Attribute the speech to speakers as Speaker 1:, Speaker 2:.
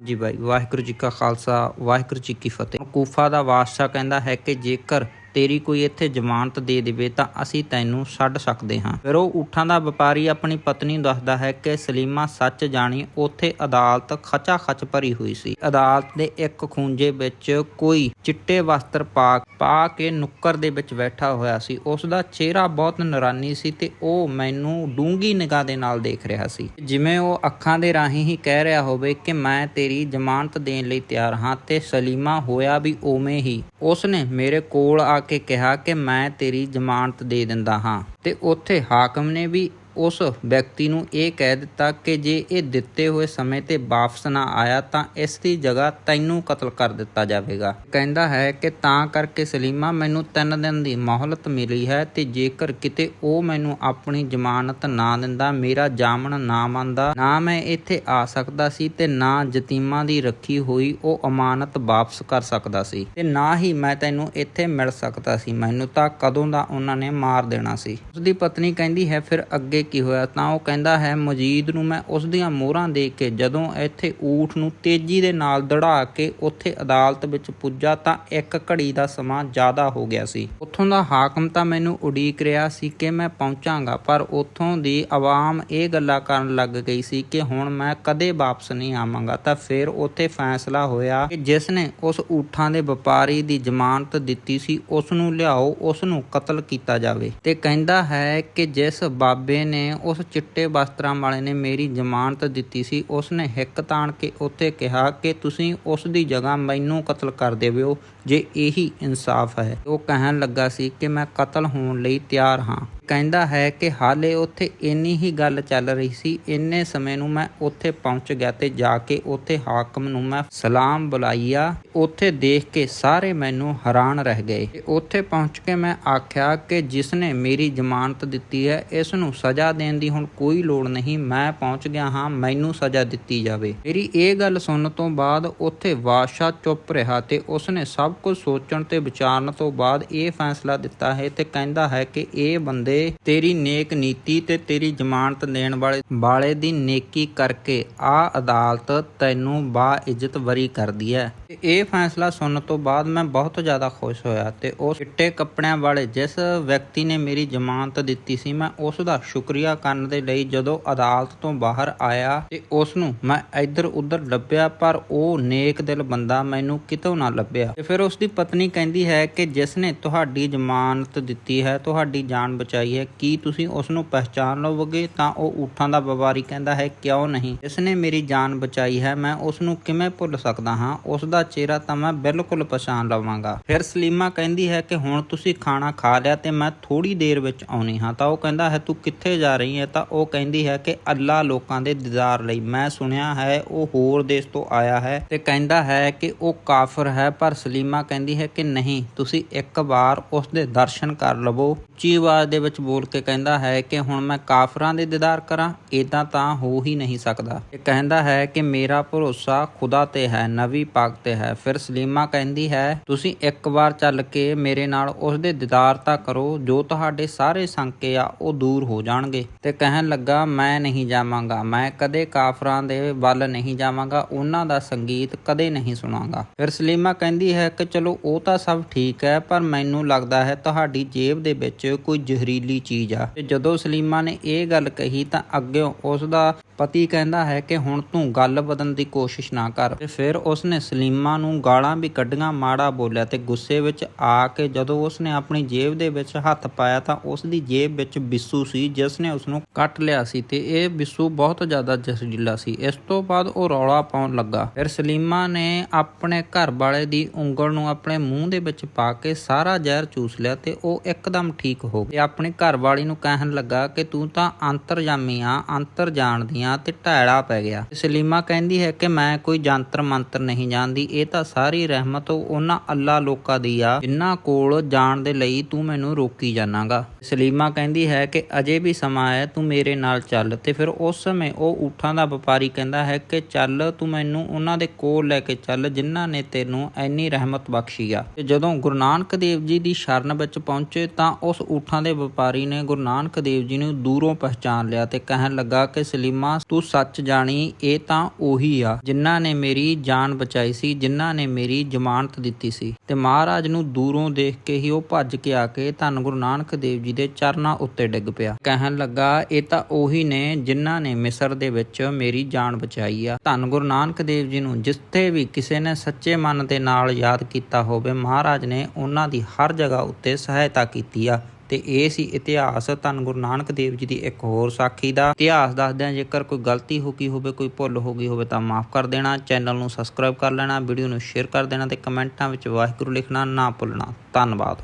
Speaker 1: ਜੀ ਬਾਈ, ਵਾਹਿਗੁਰੂ ਜੀ ਕਾ ਖਾਲਸਾ, ਵਾਹਿਗੁਰੂ ਜੀ ਕੀ ਫਤਿਹ। ਕੂਫਾ ਦਾ ਵਾਦਸ਼ਾਹ ਕਹਿੰਦਾ ਹੈ ਕਿ ਜੇਕਰ ਤੇਰੀ ਕੋਈ ਇੱਥੇ ਜ਼ਮਾਨਤ ਦੇ ਦੇਵੇ ਤਾਂ ਅਸੀਂ ਤੈਨੂੰ ਛੱਡ ਸਕਦੇ ਹਾਂ। ਫਿਰ ਉਹ ਊਠਾਂ ਦਾ ਵਪਾਰੀ ਆਪਣੀ ਪਤਨੀ ਨੂੰ ਦੱਸਦਾ ਹੈ ਕਿ ਸਲੀਮਾ ਸੱਚ ਜਾਣੀ ਉੱਥੇ ਅਦਾਲਤ ਖਚਾ ਖਚ ਭਰੀ ਹੋਈ ਸੀ। ਅਦਾਲਤ ਦੇ ਇੱਕ ਖੂੰਜੇ ਵਿੱਚ ਕੋਈ ਚਿੱਟੇ ਵਸਤਰ ਪਾ ਪਾ ਕੇ ਨੁੱਕਰ ਦੇ ਵਿੱਚ ਬੈਠਾ ਹੋਇਆ ਸੀ। ਉਸ ਦਾ ਚਿਹਰਾ ਬਹੁਤ ਨਰਾਨੀ ਸੀ ਤੇ ਉਹ ਮੈਨੂੰ ਡੂੰਗੀ ਨਿਗਾਹ ਦੇ ਨਾਲ ਦੇਖ ਰਿਹਾ ਸੀ। ਜਿਵੇਂ ਉਹ ਅੱਖਾਂ ਦੇ ਰਾਹੀਂ ਹੀ ਕਹਿ ਰਿਹਾ ਹੋਵੇ ਕਿ ਮੈਂ ਤੇਰੀ ਜ਼ਮਾਨਤ ਦੇਣ ਲਈ ਤਿਆਰ ਹਾਂ ਤੇ ਸਲੀਮਾ ਹੋਇਆ ਵੀ ਉਵੇਂ ਹੀ। ਉਸਨੇ ਮੇਰੇ ਕੋਲ ਆ ਕੇ ਕਿਹਾ ਕਿ ਮੈਂ ਤੇਰੀ ਜ਼ਮਾਨਤ ਦੇ ਦਿੰਦਾ ਹਾਂ। ਤੇ ਉੱਥੇ ਹਾਕਮ ਨੇ ਵੀ ਉਸ ਵਿਅਕਤੀ ਨੂੰ ਇਹ ਕਹਿ ਦਿੱਤਾ ਕਿ ਜੇ ਇਹ ਦਿੱਤੇ ਹੋਏ ਸਮੇਂ ਤੇ ਵਾਪਸ ਨਾ ਆਇਆ ਤਾਂ ਇਸ ਦੀ ਜਗ੍ਹਾ ਤੈਨੂੰ ਕਤਲ ਕਰ ਦਿੱਤਾ ਜਾਵੇਗਾ। ਕਹਿੰਦਾ ਹੈ ਕਿ ਤਾਂ ਕਰਕੇ ਸਲੀਮਾ, ਮੈਨੂੰ 3 ਦਿਨ ਦੀ ਮੌਹਲਤ ਮਿਲੀ ਹੈ ਤੇ ਜੇਕਰ ਕਿਤੇ ਉਹ ਮੈਨੂੰ ਆਪਣੀ ਜ਼ਮਾਨਤ ਨਾ ਦਿੰਦਾ, ਮੇਰਾ ਜਾਮਣ ਨਾ ਮੰਨਦਾ, ਨਾ ਮੈਂ ਇੱਥੇ ਆ ਸਕਦਾ ਸੀ ਤੇ ਨਾ ਯਤੀਮਾਂ ਦੀ ਰੱਖੀ ਹੋਈ ਉਹ ਅਮਾਨਤ ਵਾਪਸ ਕਰ ਸਕਦਾ ਸੀ ਤੇ ਨਾ ਹੀ ਮੈਂ ਤੈਨੂੰ ਇੱਥੇ ਮਿਲ ਸਕਦਾ ਸੀ। ਮੈਨੂੰ ਤਾਂ ਕਦੋਂ ਦਾ ਉਹਨਾਂ ਨੇ ਮਾਰ ਦੇਣਾ ਸੀ। ਉਸਦੀ ਪਤਨੀ ਕਹਿੰਦੀ ਹੈ, ਫਿਰ ਅੱਗੇ ਕੀ ਹੋਇਆ? ਤਾਂ ਉਹ ਕਹਿੰਦਾ ਹੈ, ਮਜੀਦ ਨੂੰ ਮੈਂ ਉਸ ਦੀਆਂ ਮੋਹਰਾਂ ਦੇ ਕੇ ਜਦੋਂ ਇੱਥੇ ਊਠ ਨੂੰ ਤੇਜ਼ੀ ਦੇ ਨਾਲ ਦੜਾ ਕੇ ਉੱਥੇ ਅਦਾਲਤ ਵਿੱਚ ਪੁੱਜਾ ਤਾਂ ਇੱਕ ਘੜੀ ਦਾ ਸਮਾਂ ਜ਼ਿਆਦਾ ਹੋ ਗਿਆ ਸੀ। ਉੱਥੋਂ ਦਾ ਹਾਕਮ ਤਾਂ ਮੈਨੂੰ ਉਡੀਕ ਰਿਹਾ ਸੀ ਕਿ ਮੈਂ ਪਹੁੰਚਾਂਗਾ, ਪਰ ਉੱਥੋਂ ਦੀ ਆਵਾਮ ਇਹ ਗੱਲਾਂ ਕਰਨ ਲੱਗ ਗਈ ਸੀ ਕਿ ਹੁਣ ਮੈਂ ਕਦੇ ਵਾਪਸ ਨਹੀਂ ਆਵਾਂਗਾ। ਤਾਂ ਫਿਰ ਉੱਥੇ ਫੈਸਲਾ ਹੋਇਆ ਕਿ ਜਿਸ ਨੇ ਉਸ ਊਠਾਂ ਦੇ ਵਪਾਰੀ ਦੀ ਜ਼ਮਾਨਤ ਦਿੱਤੀ ਸੀ, ਉਸ ਨੂੰ ਲਿਆਓ, ਉਸ ਨੂੰ ਕਤਲ ਕੀਤਾ ਜਾਵੇ। ਤੇ ਕਹਿੰਦਾ ਹੈ ਕਿ ਜਿਸ ਬਾਬੇ ਨੇ ਉਸ ਚਿੱਟੇ ਵਸਤਰਾਂ ਵਾਲੇ ਨੇ ਮੇਰੀ ਜ਼ਮਾਨਤ ਦਿੱਤੀ ਸੀ। ਉਸ ਨੇ ਹਿੱਕ ਤਾਣ ਕੇ ਉੱਥੇ ਕਿਹਾ ਕਿ ਤੁਸੀਂ ਉਸ ਦੀ ਜਗ੍ਹਾ ਮੈਨੂੰ ਕਤਲ ਕਰ ਦੇਵਿਓ, ਜੇ ਇਹੀ ਇਨਸਾਫ ਹੈ। ਉਹ ਕਹਿਣ ਲੱਗਾ ਸੀ ਕਿ ਮੈਂ ਕਤਲ ਹੋਣ ਲਈ ਤਿਆਰ ਹਾਂ। ਕਹਿੰਦਾ ਹੈ ਕਿ ਹਾਲੇ ਉੱਥੇ ਇੰਨੀ ਹੀ ਗੱਲ ਚੱਲ ਰਹੀ ਸੀ। ਇੰਨੇ ਸਮੇਂ ਨੂੰ ਮੈਂ ਉੱਥੇ ਪਹੁੰਚ ਗਿਆ ਤੇ ਜਾ ਕੇ ਉੱਥੇ ਹਾਕਮ ਨੂੰ ਮੈਂ ਸਲਾਮ ਬੁਲਾਈਆ ਉੱਥੇ ਦੇਖ ਕੇ ਸਾਰੇ ਮੈਨੂੰ ਹੈਰਾਨ ਰਹਿ ਗਏ। ਉੱਥੇ ਪਹੁੰਚ ਕੇ ਮੈਂ ਆਖਿਆ ਕਿ ਜਿਸ ਨੇ ਮੇਰੀ ਜ਼ਮਾਨਤ ਦਿੱਤੀ ਹੈ ਇਸ ਨੂੰ ਸਜ਼ਾ ਦੇਣ ਦੀ ਹੁਣ ਕੋਈ ਲੋੜ ਨਹੀਂ। ਮੈਂ ਪਹੁੰਚ ਗਿਆ ਹਾਂ, ਮੈਨੂੰ ਸਜ਼ਾ ਦਿੱਤੀ ਜਾਵੇ। ਮੇਰੀ ਇਹ ਗੱਲ ਸੁਣਨ ਤੋਂ ਬਾਅਦ ਉੱਥੇ ਬਾਦਸ਼ਾਹ ਚੁੱਪ ਰਿਹਾ ਤੇ ਉਸਨੇ ਸਭ ਕੁਝ ਸੋਚਣ ਤੇ ਵਿਚਾਰਨ ਤੋਂ ਬਾਅਦ ਇਹ ਫੈਸਲਾ ਦਿੱਤਾ ਹੈ ਤੇ ਕਹਿੰਦਾ ਹੈ ਕਿ ਇਹ ਬੰਦੇ ਤੇਰੀ ਨੇਕ ਨੀਤੀ ਤੇ ਤੇਰੀ ਜ਼ਮਾਨਤ ਦੇਣ ਵਾਲੇ ਵਾਲੇ ਦੀ ਨੇਕੀ ਕਰਕੇ ਆ ਅਦਾਲਤ ਤੈਨੂੰ ਬਾ ਇੱਜ਼ਤ ਵਰੀ ਕਰਦੀ ਹੈ ਇਹ ਫੈਸਲਾ ਸੁਣਨ ਤੋਂ ਬਾਅਦ ਮੈਂ ਬਹੁਤ ਜ਼ਿਆਦਾ ਖੁਸ਼ ਹੋਇਆ ਤੇ ਉਸ ਚਿੱਟੇ ਕੱਪੜਿਆਂ ਵਾਲੇ ਜਿਸ ਵਿਅਕਤੀ ਨੇ ਮੇਰੀ ਜ਼ਮਾਨਤ ਦਿੱਤੀ ਸੀ, ਮੈਂ ਉਸ ਦਾ ਸ਼ੁਕਰੀਆ ਕਰਨ ਦੇ ਲਈ ਜਦੋਂ ਅਦਾਲਤ ਤੋਂ ਬਾਹਰ ਆਇਆ ਤੇ ਉਸ ਨੂੰ ਮੈਂ ਇੱਧਰ ਉੱਧਰ ਲੱਭਿਆ, ਪਰ ਉਹ ਨੇਕ ਦਿਲ ਬੰਦਾ ਮੈਨੂੰ ਕਿਤੋਂ ਨਾ ਲੱਭਿਆ। ਤੇ ਫਿਰ ਉਸ ਦੀ ਪਤਨੀ ਕਹਿੰਦੀ ਹੈ ਕਿ ਜਿਸ ਨੇ ਤੁਹਾਡੀ ਜ਼ਮਾਨਤ ਦਿੱਤੀ ਹੈ, ਤੁਹਾਡੀ ਜਾਨ ਬਚਾਈ ਹੈ। ਕੀ ਤੁਸੀਂ ਉਸ ਨੂੰ ਪਹਿਚਾਨ ਲਵੋਗੇ? ਤਾਂ ਉਹ ਊਠਾਂ ਦਾ ਵਪਾਰੀ ਕਹਿੰਦਾ ਹੈ, ਕਿਉਂ ਨਹੀਂ? ਜਿਸ ਨੇ ਮੇਰੀ ਜਾਨ ਬਚਾਈ ਹੈ। ਮੈਂ ਉਸ ਨੂੰ ਕਿਵੇਂ ਭੁੱਲ ਸਕਦਾ ਹਾਂ? ਉਸ ਦਾ ਚਿਹਰਾ ਤਾਂ ਮੈਂ ਬਿਲਕੁਲ ਪਛਾਣ ਲਵਾਂਗਾ। ਫਿਰ ਸਲੀਮਾ ਕਹਿੰਦੀ ਹੈ ਕਿ, ਹੁਣ ਤੁਸੀਂ ਖਾਣਾ ਖਾ ਲਿਆ ਤੇ ਮੈਂ ਥੋੜੀ ਦੇਰ ਵਿੱਚ ਆਉਣੀ ਹਾਂ। ਤਾਂ ਉਹ ਕਹਿੰਦਾ ਹੈ, ਤੂੰ ਕਿੱਥੇ ਜਾ ਰਹੀ ਹੈ? ਤਾਂ ਉਹ ਕਹਿੰਦੀ ਹੈ ਕਿ, ਅੱਲਾ ਲੋਕਾਂ ਦੇ ਦੀਦਾਰ ਲਈ। ਮੈਂ ਸੁਣਿਆ ਹੈ, ਉਹ ਹੋਰ ਦੇਸ਼ ਤੋਂ ਆਇਆ ਹੈ ਤੇ ਕਹਿੰਦਾ ਹੈ ਕਿ ਉਹ ਕਾਫਰ ਹੈ। ਪਰ ਸਲੀਮਾ ਕਹਿੰਦੀ ਹੈ ਕਿ, ਨਹੀਂ, ਤੁਸੀਂ ਇੱਕ ਵਾਰ ਉਸ ਦੇ ਦਰਸ਼ਨ ਕਰ ਲਵੋ। ਉੱਚੀ ਆਵਾਜ਼ ਦੇ ਵਿੱਚ ਬੋਲ ਕੇ ਕਹਿੰਦਾ ਹੈ ਕਿ ਹੁਣ ਮੈਂ ਕਾਫਰਾਂ ਦੇ ਦੀਦਾਰ ਕਰਾਂ ਇਦਾਂ ਤਾਂ ਹੋ ਹੀ ਨਹੀਂ ਸਕਦਾ। ਇਹ ਕਹਿੰਦਾ ਹੈ ਕਿ ਮੇਰਾ ਭਰੋਸਾ ਖੁਦਾ ਤੇ ਹੈ, ਨਬੀ ਪਾਕ ਤੇ ਹੈ। ਫਿਰ ਸਲੀਮਾ ਕਹਿੰਦੀ ਹੈ, ਤੁਸੀਂ ਇੱਕ ਵਾਰ ਚੱਲ ਕੇ ਮੇਰੇ ਨਾਲ ਉਸ ਦੇ ਦੀਦਾਰ ਤਾਂ ਕਰੋ, ਜੋ ਤੁਹਾਡੇ ਸਾਰੇ ਸੰਕੇ ਆ, ਉਹ ਦੂਰ ਹੋ ਜਾਣਗੇ। ਤੇ ਕਹਿਣ ਲੱਗਾ, ਮੈਂ ਨਹੀਂ ਜਾਵਾਂਗਾ, ਮੈਂ ਕਦੇ ਕਾਫਰਾਂ ਦੇ ਵੱਲ ਨਹੀਂ ਜਾਵਾਂਗਾ, ਉਹਨਾਂ ਦਾ ਸੰਗੀਤ ਕਦੇ ਨਹੀਂ ਸੁਣਾਂਗਾ। ਫਿਰ ਸਲੀਮਾ ਕਹਿੰਦੀ ਹੈ ਕਿ ਚਲੋ, ਉਹ ਤਾਂ ਸਭ ਠੀਕ ਹੈ, ਪਰ ਮੈਨੂੰ ਲੱਗਦਾ ਹੈ ਤੁਹਾਡੀ ਜੇਬ ਦੇ ਵਿੱਚ ਕੋਈ ਜ਼ਹਿਰੀਲੀ ਚੀਜ਼ ਆ। ਤੇ ਜਦੋਂ ਸਲੀਮਾ ਨੇ ਇਹ ਗੱਲ ਕਹੀ ਤਾਂ ਅੱਗੇ ਉਸ ਦਾ ਪਤੀ ਕਹਿੰਦਾ ਹੈ ਕਿ ਹੁਣ ਤੂੰ ਗੱਲ ਬਦਲਣ ਦੀ ਕੋਸ਼ਿਸ਼ ਨਾ ਕਰ। ਤੇ ਫਿਰ ਉਸਨੇ ਸਲੀਮਾ ਨੂੰ ਗਾਲਾਂ ਵੀ ਕੱਢੀਆਂ, ਮਾੜਾ ਬੋਲਿਆ ਤੇ ਗੁੱਸੇ ਵਿੱਚ ਆ ਕੇ ਜਦੋਂ ਉਸਨੇ ਆਪਣੀ ਜੇਬ ਦੇ ਵਿੱਚ ਹੱਥ ਪਾਇਆ ਤਾਂ ਉਸ ਦੀ ਜੇਬ ਵਿੱਚ ਬਿੱਸੂ ਸੀ, ਜਿਸ ਨੇ ਉਸ ਨੂੰ ਕੱਟ ਲਿਆ ਸੀ ਤੇ ਇਹ ਬਿੱਸੂ ਬਹੁਤ ਜ਼ਿਆਦਾ ਜ਼ਹਿਰੀਲਾ ਸੀ। ਇਸ ਤੋਂ ਬਾਅਦ ਉਹ ਰੌਲਾ ਪਾਉਣ ਲੱਗਾ। ਫਿਰ ਸਲੀਮਾ ਨੇ ਆਪਣੇ ਘਰ ਵਾਲੇ ਦੀ ਉਂਗਲ ਨੂੰ ਆਪਣੇ ਮੂੰਹ ਦੇ ਵਿੱਚ ਪਾ ਕੇ ਸਾਰਾ ਜ਼ਹਿਰ ਚੂਸ ਲਿਆ ਤੇ ਉਹ ਇੱਕਦਮ ਠੀਕ ਹੋ ਗਿਆ ਤੇ ਆਪਣੀ ਘਰ ਵਾਲੀ ਨੂੰ ਕਹਿਣ ਲੱਗਾ ਕਿ ਤੂੰ ਤਾਂ ਅੰਤਰਜਾਮੀ ਆ, ਅੰਤਰ ਜਾਣਦੀ ਆ ਤੇ ਢੈੜਾ ਪੈ ਗਿਆ। ਸਲੀਮਾ ਕਹਿੰਦੀ ਹੈ ਕਿ ਮੈਂ ਕੋਈ ਜੰਤਰ ਮੰਤਰ ਨਹੀਂ ਜਾਣਦੀ। ਇਹ ਤਾਂ ਸਾਰੀ ਰਹਿਮਤ ਉਹਨਾਂ ਅੱਲਾ ਲੋਕਾਂ ਦੀ ਆ, ਜਿਨ੍ਹਾਂ ਕੋਲ ਜਾਣ ਦੇ ਲਈ ਤੂੰ ਮੈਨੂੰ ਰੋਕੀ ਜਾਣਾਗਾ। ਸਲੀਮਾ ਕਹਿੰਦੀ ਹੈ ਕਿ ਅਜੇ ਵੀ ਸਮਾਂ ਹੈ, ਤੂੰ ਮੇਰੇ ਨਾਲ ਚੱਲ। ਤੇ ਫਿਰ ਉਸ ਸਮੇਂ ਉਹ ਊਠਾਂ ਦਾ ਵਪਾਰੀ ਕਹਿੰਦਾ ਹੈ ਕਿ ਚੱਲ, ਤੂੰ ਮੈਨੂੰ ਉਹਨਾਂ ਦੇ ਕੋਲ ਲੈ ਕੇ ਚੱਲ, ਜਿਨ੍ਹਾਂ ਨੇ ਤੈਨੂੰ ਐਨੀ ਰਹਿਮਤ ਬਖਸ਼ੀ ਆ। ਤੇ ਜਦੋਂ ਗੁਰੂ ਨਾਨਕ ਦੇਵ ਜੀ ਦੀ ਸ਼ਰਨ ਵਿੱਚ ਪਹੁੰਚੇ ਤਾਂ ਉਸ ਊਠਾਂ ਦੇ ਵਪਾਰੀ ਨੇ ਗੁਰੂ ਨਾਨਕ ਦੇਵ ਜੀ ਨੂੰ ਦੂਰੋਂ ਪਹਿਚਾਨ ਲਿਆ ਤੇ ਕਹਿਣ ਲੱਗਾ ਕਿ ਸਲੀਮਾ ਤੂੰ ਸੱਚ ਜਾਣੀ, ਇਹ ਤਾਂ ਉਹੀ ਆ ਜਿਨ੍ਹਾਂ ਨੇ ਮੇਰੀ ਜਾਨ ਬਚਾਈ ਸੀ, ਜਿਨ੍ਹਾਂ ਨੇ ਮੇਰੀ ਜ਼ਮਾਨਤ ਦਿੱਤੀ ਸੀ। ਤੇ ਮਹਾਰਾਜ ਨੂੰ ਦੂਰੋਂ ਦੇਖ ਕੇ ਹੀ ਉਹ ਭੱਜ ਕੇ ਆ ਕੇ ਧੰਨ ਗੁਰੂ ਨਾਨਕ ਦੇਵ ਜੀ ਦੇ ਚਰਨਾਂ ਉੱਤੇ ਡਿੱਗ ਪਿਆ। ਕਹਿਣ ਲੱਗਾ, ਇਹ ਤਾਂ ਉਹੀ ਨੇ ਜਿਨ੍ਹਾਂ ਨੇ ਮਿਸਰ ਦੇ ਵਿੱਚ ਮੇਰੀ ਜਾਨ ਬਚਾਈ ਆ। ਧੰਨ ਗੁਰੂ ਨਾਨਕ ਦੇਵ ਜੀ ਨੂੰ ਜਿੱਥੇ ਵੀ ਕਿਸੇ ਨੇ ਸੱਚੇ ਮਨ ਦੇ ਨਾਲ ਯਾਦ ਕੀਤਾ ਹੋਵੇ, ਮਹਾਰਾਜ ਨੇ ਉਹਨਾਂ ਦੀ ਹਰ ਜਗ੍ਹਾ ਉੱਤੇ ਸਹਾਇਤਾ ਕੀਤੀ ਆ। ਤੇ ਇਹ ਸੀ ਇਤਿਹਾਸ। ਧੰਨ ਗੁਰੂ ਨਾਨਕ ਦੇਵ ਜੀ ਦੀ ਇੱਕ ਹੋਰ ਸਾਖੀ ਦਾ। ਇਤਿਹਾਸ ਦੱਸਦਿਆਂ ਜੇਕਰ ਕੋਈ ਗਲਤੀ ਹੋ ਗਈ ਹੋਵੇ, ਕੋਈ ਭੁੱਲ ਹੋ ਗਈ ਹੋਵੇ ਤਾਂ ਮਾਫ ਕਰ ਦੇਣਾ। ਚੈਨਲ ਨੂੰ ਸਬਸਕ੍ਰਾਈਬ ਕਰ ਲੈਣਾ, ਵੀਡੀਓ ਨੂੰ ਸ਼ੇਅਰ ਕਰ ਦੇਣਾ ਤੇ ਕਮੈਂਟਾਂ ਵਿੱਚ ਵਾਹਿਗੁਰੂ ਲਿਖਣਾ ਨਾ ਭੁੱਲਣਾ। ਧੰਨਵਾਦ।